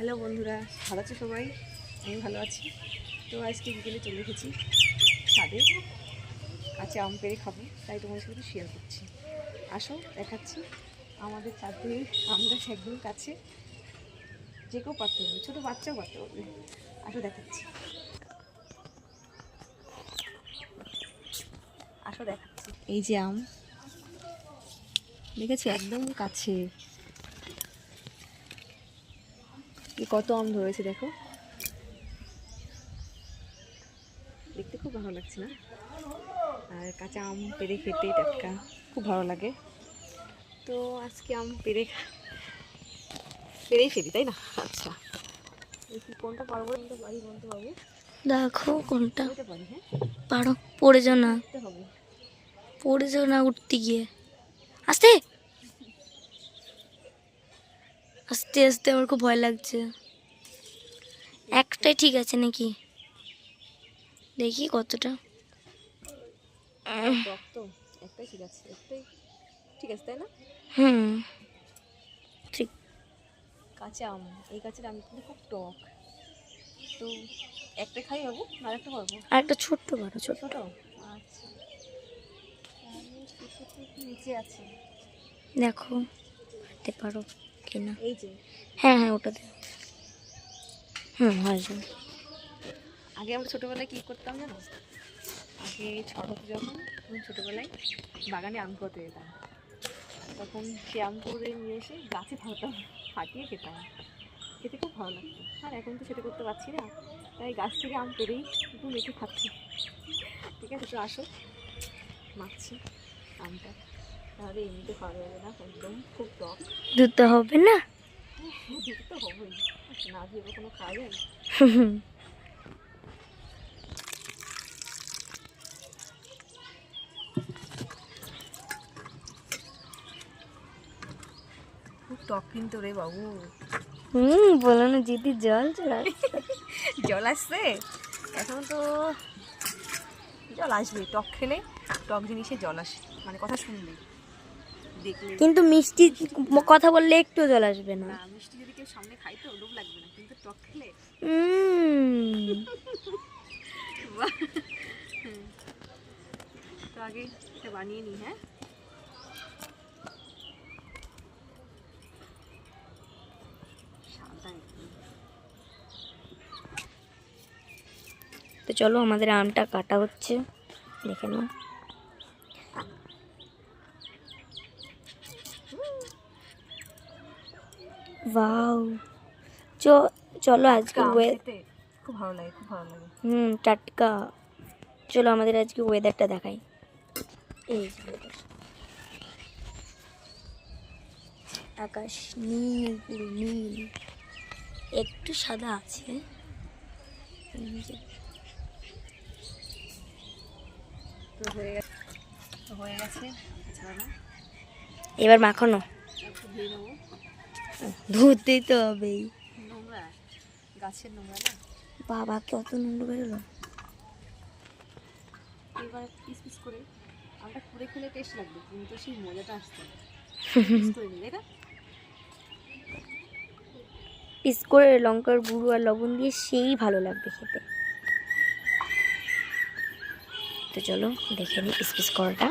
Hello বন্ধুরা, ভালো আছো সবাই? আমি ভালো আছি। তো আজকে বিকেলে চলে এসেছি ছাদে। কাঁচা আম পেড়ে খাব, তাই তোমার সাথে শেয়ার করছি। আসো, দেখাচ্ছি। আমাদের ছাদে আমরা একদম কাছে। যে কেউ পারতে পারবে, ছোটো বাচ্চাও পারতে পারবে। আসো, দেখাচ্ছি। আসো, দেখাচ্ছি। এই যে আম, দেখেছি? একদম কাছে কি কত আম ধরেছে দেখো। দেখতে খুব ভালো লাগছে না? আর কাঁচা আম পেরে খেতে টাটকা খুব ভালো লাগে। তো আজকে আম পেরে পেরেই ফেলি তাই না? আচ্ছা। দেখি কোনটা পারব কোনটা পারি কোনটা পাবো দেখো কোনটা। পারি হ্যাঁ? পারো পড়ে যাও না। হবে। পড়ে যাও না উঠতে গিয়ে। আস্তে! আস্তে আস্তে আমার খুব ভয় লাগছে। একটাই ঠিক আছে নাকি? দেখি কতটা। একটাই ঠিক আছে একটাই ঠিক আছে তাই না? হুম ঠিক। কাঁচা আম এই কাঁচের আম কিন্তু খুব টক। তো একটা খাই বাবু আর একটা আর একটা ছোট্ট ছোট? আচ্ছা। নিচে আছে? দেখো পারো। কিনা। এই যে। হ্যাঁ হ্যাঁ ওটা দে। হুম হয়ে যাবে আগে আমরা ছোটোবেলায় কী করতাম জানো? আগে ছোট হতো যখন তখন ছোটোবেলায় বাগানে আম করতে যেতাম। তখন সে আম করে নিয়ে এসে গাছে ফাটাতাম ফাটিয়ে খেতাম। খেতে খুব ভালো লাগতো। আর এখন তো সেটা করতে পারছি না। তাই গাছ থেকে আম পেরেই একটু মেখে খাচ্ছি। ঠিক আছে তো আসো মাখছি আমটা। তাহলে এমনিতে খাওয়া যাবে না একদম খুব টক। ধুতে হবে না? দুটো তো হবেই। না ভেবে কোনো খাওয়া যায় খুব টক কিন্তু রে বাবু। হুম বলো না দিদি জল চলে। জল আসছে? এখন তো জল আসবে টক খেলে টক জিনিসে জল আসে মানে কথা দেখলে কিন্তু মিষ্টি কথা বললে একটু জল আসবে না। মিষ্টি যদি কেউ সামনে খাই তো লোভ লাগবে না কিন্তু টক খেলে। তো আগে এটা বানিয়ে হ্যাঁ? তো চলো আমাদের আমটা কাটা হচ্ছে দেখে নাও। ওয়াও। চ চলো আজকে খুব ভালো লাগে খুব ভালো লাগে। হুম টাটকা। চলো আমাদের আজকে ওয়েদারটা দেখাই। এই আকাশ নীল নীল। একটু সাদা আছে। হয়ে হয়ে গেছে। এবার মাখানো। ধুতেই তো হবেই। গাছের নোংরা না? বাবা কত নোংরা বেরোলো এবার পিস পিস করে খেলে টেস্ট লাগবে কিন্তু সেই মজাটা আসছে পিস করে নিলে না? পিস করে লঙ্কার গুঁড়ো আর লবণ দিয়ে সেই ভালো লাগবে খেতে। তো চলো দেখে নিই পিস পিস করাটা।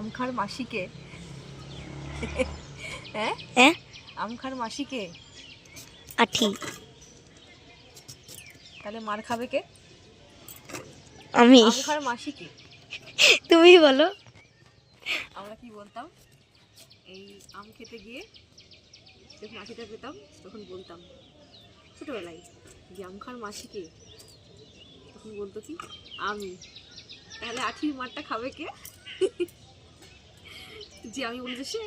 আমখার মাসিকে। হ্যাঁ আমখার মাসিকে। আঠি। তাহলে মার খাবে কে? আমি। আমখার মাসিকে। তুমি বলো। আমরা কি বলতাম? এই আম খেতে গিয়ে যখন মাসিটা পেতাম তখন বলতাম ছোটোবেলায় যে আম খাওয়ার মাসিকে তখন বলতো কি আমি। তাহলে আঠির মারটা খাবে কে? যে আমি বলি যে সে।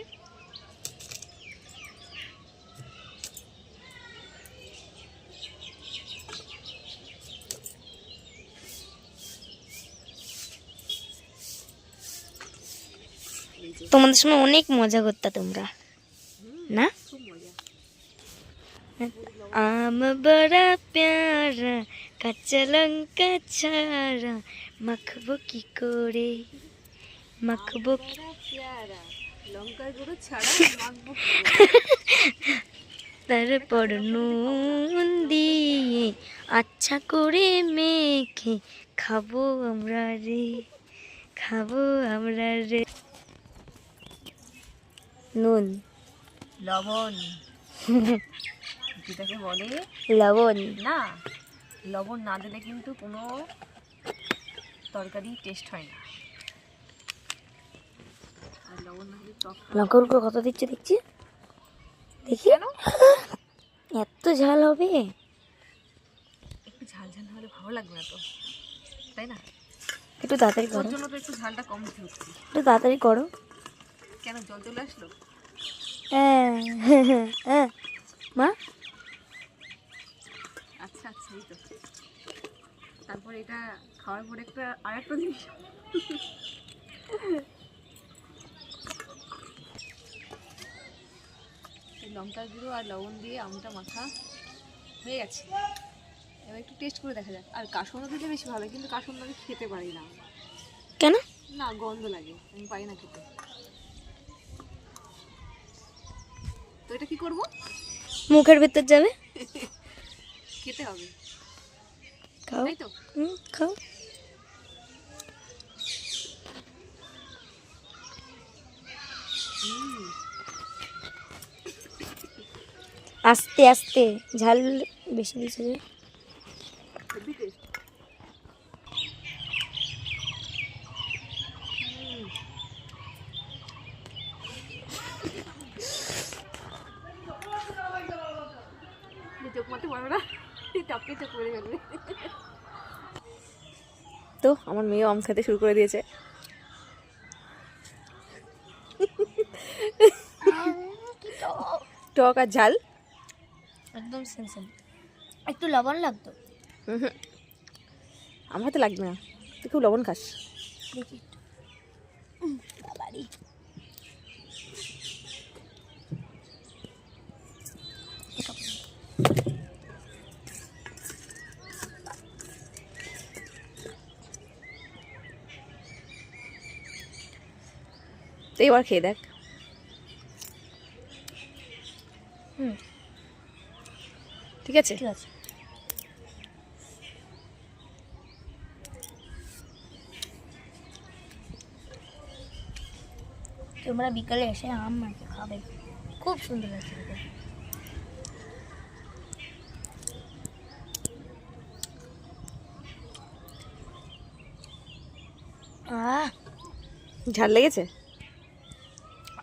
তোমাদের সময় অনেক মজা করতে তোমরা। না? আম বড়া প্যারা, কাঁচা লঙ্কা ছাড়া, মাখবো কি করে? মাখবো লঙ্কার গুঁড়ো ছাড়া মাখবো তারপর নুন দিয়ে আচ্ছা করে মেখে খাব আমরা রে খাব আমরা রে। নুন। লবণ। যেটাকে বলে লবণ। না লবণ না দিলে কিন্তু কোনো তরকারি টেস্ট হয় না আর লবণ না দিলে টক লঙ্কার গুঁড়ো কত দিচ্ছে দেখছি। দেখি। এত ঝাল হবে। একটু ঝাল ঝাল হলে ভালো লাগবে না তো তাই না? একটু তাড়াতাড়ি করো। জন্য তো একটু ঝালটা কম দিতে একটু তাড়াতাড়ি করো। কেন জল চলে আসলো? হ্যাঁ হ্যাঁ মা? আচ্ছা আচ্ছা এই তো। তারপর এটা খাওয়ার পরে একটা আর একটা জিনিস। এই লঙ্কার গুঁড়ো আর লবণ দিয়ে আমটা মাখা হয়ে গেছে। এবার একটু টেস্ট করে দেখা যাক। আর কাসন্দ দিলে বেশি ভালো কিন্তু কাসন্দ আমি খেতে পারি না। কেন? না গন্ধ লাগে আমি পারি না খেতে। তো এটা কি করব? মুখের ভেতর যাবে? খেতে হবে। খাও। তাই তো? হুম খাও। হুম। আস্তে আস্তে। ঝাল বেশি দিয়েছে যে তো আমার মেয়েও আম খেতে শুরু করে দিয়েছে। টক আর ঝাল। একদম সেনসেন একটু লবণ লাগতো? হুম আমার তো লাগবে না। তুই খুব লবণ খাস। দেখি উম, বাবারি। তো এবার খেয়ে দেখ। ঠিক আছে? ঠিক আছে। তোমরা বিকালে এসে আম মাকে খাবে। খুব সুন্দর লাগছে খেতে। আহ ঝাল লেগেছে?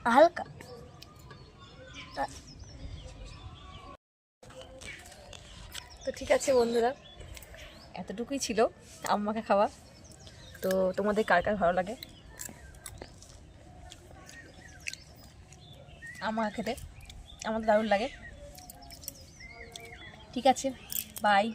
হালকা। তো ঠিক আছে, বন্ধুরা। এতটুকুই ছিল আম্মাকে খাওয়া। তো তোমাদের কার কার ভালো লাগে? আমার খেতে। আমাদের দারুণ লাগে। ঠিক আছে বাই